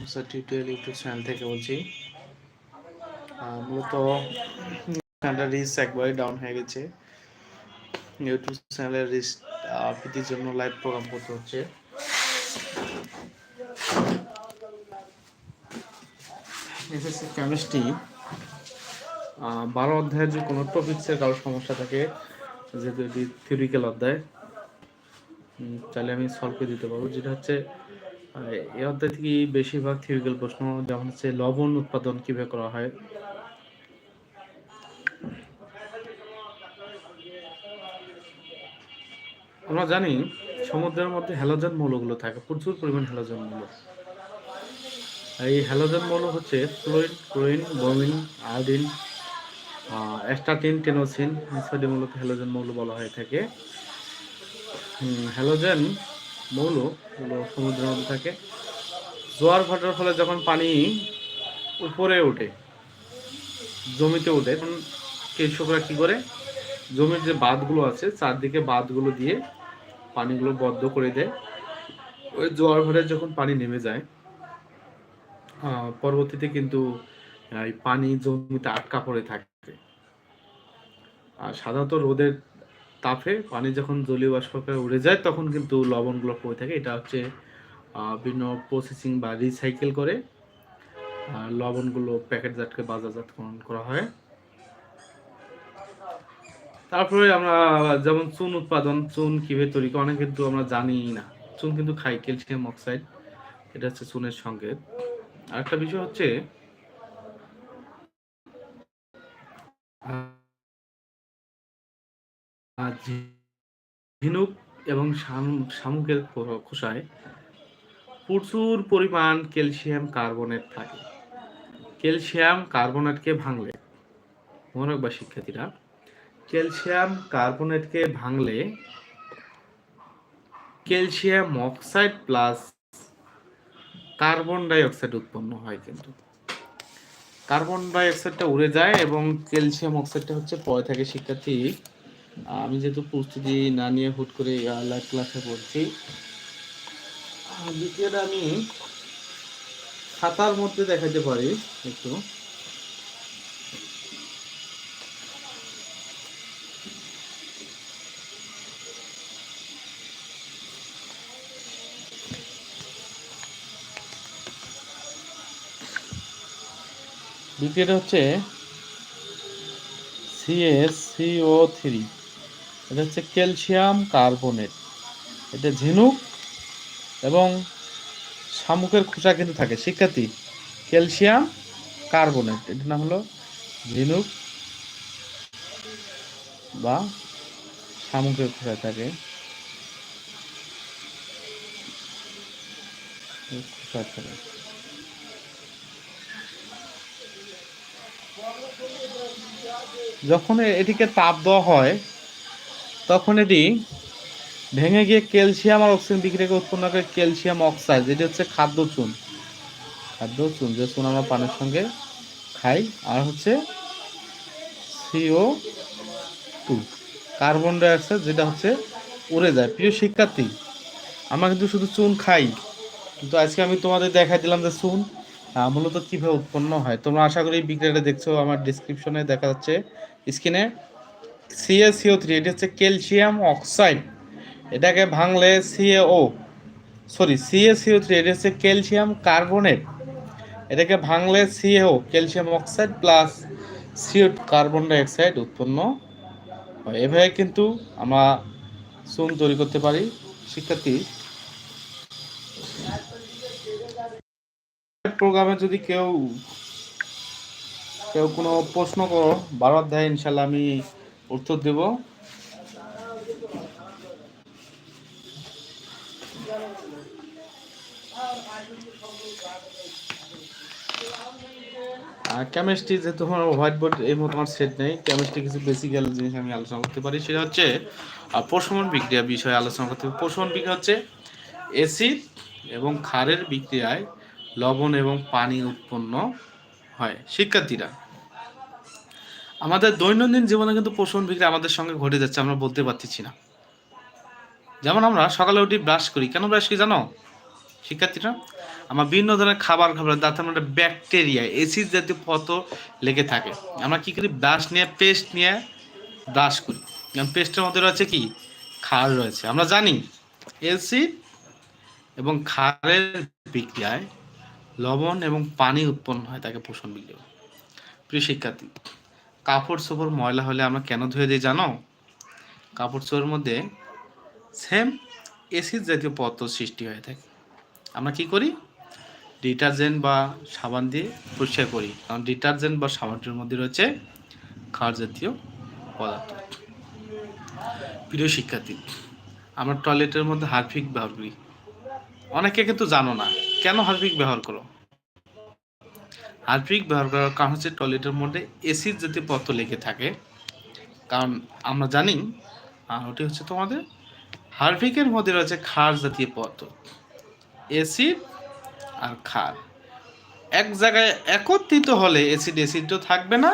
মুসা tutorial YouTube channel থেকে বলছি। মূলত চ্যানেলটা রিচ একবারই ডাউন হয়ে গেছে। ইউটিউব চ্যানেলের রিচ বৃদ্ধির জন্য লাইভ প্রোগ্রাম করতে হচ্ছে। এসএসসি কেমিস্ট্রি বারো অধ্যায়ের যে কোনো টপিক্সের কারও সমস্যা থাকে, যেহেতু এটি থিওরিক্যাল অধ্যায় তাহলে আমি সলভ করে দিতে পারব। যেটা হচ্ছে এই অধ্যায় থেকে বেশিরভাগ থিওরিক্যাল প্রশ্ন, যেমন হচ্ছে লবণ উৎপাদন কীভাবে করা হয়। আমরা জানি সমুদ্রের মধ্যে হ্যালোজেন মৌলগুলো থাকে, প্রচুর পরিমাণ হ্যালোজেন মৌল। এই হ্যালোজেন মৌল হচ্ছে fluorine chlorine bromine iodine astatine tennessine ইত্যাদি মূলত হ্যালোজেন মৌল বলা হয়ে থাকে। হ্যালোজেন মৌল সমুদ্রের মধ্যে থাকে। জোয়ার ভাটার ফলে যখন পানি উপরে ওঠে, জমিতে ওঠে, তখন কৃষকরা কী করে? জমির যে বাঁধগুলো আছে, চারদিকে বাঁধগুলো দিয়ে পানিগুলো বদ্ধ করে দেয়। ওই জোয়ার ভাটায় যখন পানি নেমে যায় পরবর্তীতে কিন্তু পানি জমিতে আটকা পড়ে থাকে। আর সাধারণত রোদের তাপে পানি যখন জলীয় বাষ্প আকারে উড়ে যায়, তখন কিন্তু লবণগুলো পড়ে থাকে। এটা হচ্ছে বিভিন্ন প্রসেসিং বা রিসাইকেল করে লবণগুলো প্যাকেটজাতকে বাজারজাতকরণ করা হয়। তারপরে আমরা, যেমন চুন উৎপাদন, চুন কীভাবে তৈরি করে, অনেক কিন্তু আমরা জানি না। চুন কিন্তু খাই ক্যালসিয়াম অক্সাইড, এটা হচ্ছে চুনের সংকেত। আরেকটা বিষয় হচ্ছে ঝিনুক এবং শামুকের খোসায় প্রচুর পরিমাণ ক্যালসিয়াম কার্বনেট থাকে। ক্যালসিয়াম কার্বনেটকে ভাঙলে, মনে রাখবা শিক্ষার্থীরা, ক্যালসিয়াম কার্বনেটকে ভাঙলে calcium oxide plus carbon dioxide উৎপন্ন হয় কিন্তু। কার্বন ডাই অক্সাইডটা উড়ে যায় এবং ক্যালসিয়াম অক্সাইডটা হচ্ছে পরে থাকে শিক্ষার্থী আমি যেহেতু প্রস্তুতি না নিয়ে হুট করে লাইভ ক্লাসে পড়ছি। দ্বিতীয়টা আমি খাতার মধ্যে দেখাতে পারি একটু। দ্বিতীয়টা হচ্ছে সিএস সিও থ্রি এটা হচ্ছে ক্যালসিয়াম কার্বনেট। এটা ঝিনুক এবং শামুকের খোসা কিন্তু থাকে। শিক্ষার্থী, ক্যালসিয়াম কার্বনেট। এটার নাম হলো ঝিনুক বা শামুকের খোসা থাকে। খোসা থাকে। যখন এটিকে তাপ দেওয়া হয় তখন এটি ভেঙে গিয়ে ক্যালসিয়াম আর অক্সিজেন বিক্রিয়াকে উৎপন্ন করে ক্যালসিয়াম অক্সাইড, যেটি হচ্ছে খাদ্য চুন। খাদ্য চুন, যে চুন আমরা পানের সঙ্গে খাই, আর হচ্ছে CO two carbon dioxide যেটা হচ্ছে উড়ে যায়। প্রিয় শিক্ষার্থী, আমরা কিন্তু শুধু চুন খাই, কিন্তু আজকে আমি তোমাদের দেখাই দিলাম যে চুন মূলত কীভাবে উৎপন্ন হয়। তোমরা আশা করি বিক্রিয়াটা দেখছ, আমার ডিসক্রিপশনে দেখা যাচ্ছে। স্ক্রিনে সিএসিও থ্রি এটি হচ্ছে ক্যালসিয়াম অক্সাইড। এটাকে ভাঙলে সিএও সরি সিএসিও থ্রি এটি হচ্ছে ক্যালসিয়াম কার্বনেট। এটাকে ভাঙলে C A O calcium oxide plus C O carbon dioxide উৎপন্ন হয়। এভাবে কিন্তু আমরা চুন তৈরি করতে পারি, শিক্ষার্থী। প্রোগ্রামে যদি কেউ কেউ কোনো প্রশ্ন করো, বারো অধ্যায় ইনশাল্লাহ আমি উত্তর দেব। কেমিস্ট্রি যেহেতু আমার হোয়াইট বোর্ড এই মতো আমার সেট নেই কেমিস্ট্রি কিছু বেসিক্যাল জিনিস আমি আলোচনা করতে পারি। সেটা হচ্ছে প্রশমন বিক্রিয়া বিষয়ে আলোচনা করতে পারি প্রশমন বিক্রিয়া হচ্ছে অ্যাসিড এবং ক্ষারের বিক্রিয়ায় লবণ এবং পানি উৎপন্ন হয়। শিক্ষার্থীরা আমাদের দৈনন্দিন জীবনে কিন্তু পোষণ বিক্রিয়া আমাদের সঙ্গে ঘটে যাচ্ছে, আমরা বলতে পারতেছি না। যেমন আমরা সকালে উঠি ব্রাশ করি। কেন ব্রাশ করি জানো? শিক্ষার্থীরা, আমার বিভিন্ন ধরনের খাবার খাবার তাতে আমরা ব্যাকটেরিয়া এসিড জাতীয় পত লেগে থাকে। আমরা কি করি? ব্রাশ নিয়ে, পেস্ট নিয়ে ব্রাশ করি। কারণ পেস্টের মধ্যে রয়েছে কি? ক্ষার রয়েছে। আমরা জানি এসিড এবং ক্ষারের বিক্রিয়ায় লবণ এবং পানি উৎপন্ন হয় তাকে পোষণ বিক্রিয়া প্রিয় শিক্ষার্থী কাপড় চোপড় ময়লা হলে আমরা কেন ধুয়ে দিই জানো? কাপড় চোপড়ের মধ্যে সেম এসিড জাতীয় পদার্থ সৃষ্টি হয়ে থাকে। আমরা কি করি? ডিটারজেন্ট বা সাবান দিয়ে পরিষ্কার করি। কারণ ডিটারজেন্ট বা সাবানটির মধ্যে রয়েছে ক্ষার জাতীয় পদার্থ। প্রিয় শিক্ষার্থী, আমরা টয়লেটের মধ্যে হারফিক ব্যবহার করি। অনেকে কিন্তু জানো না। কেন হারফিক ব্যবহার করো? হারফিক ব্যবহার করার কারণ হচ্ছে টয়লেটের মধ্যে এসির জাতীয় পদার্থ লেগে থাকে। কারণ আমরা জানি আর ওটি হচ্ছে তোমাদের হার্পিকের মধ্যে রয়েছে খার জাতীয় পদার্থ। এসিড আর খার এক জায়গায় একত্রিত হলে এসিড এসিড তো থাকবে না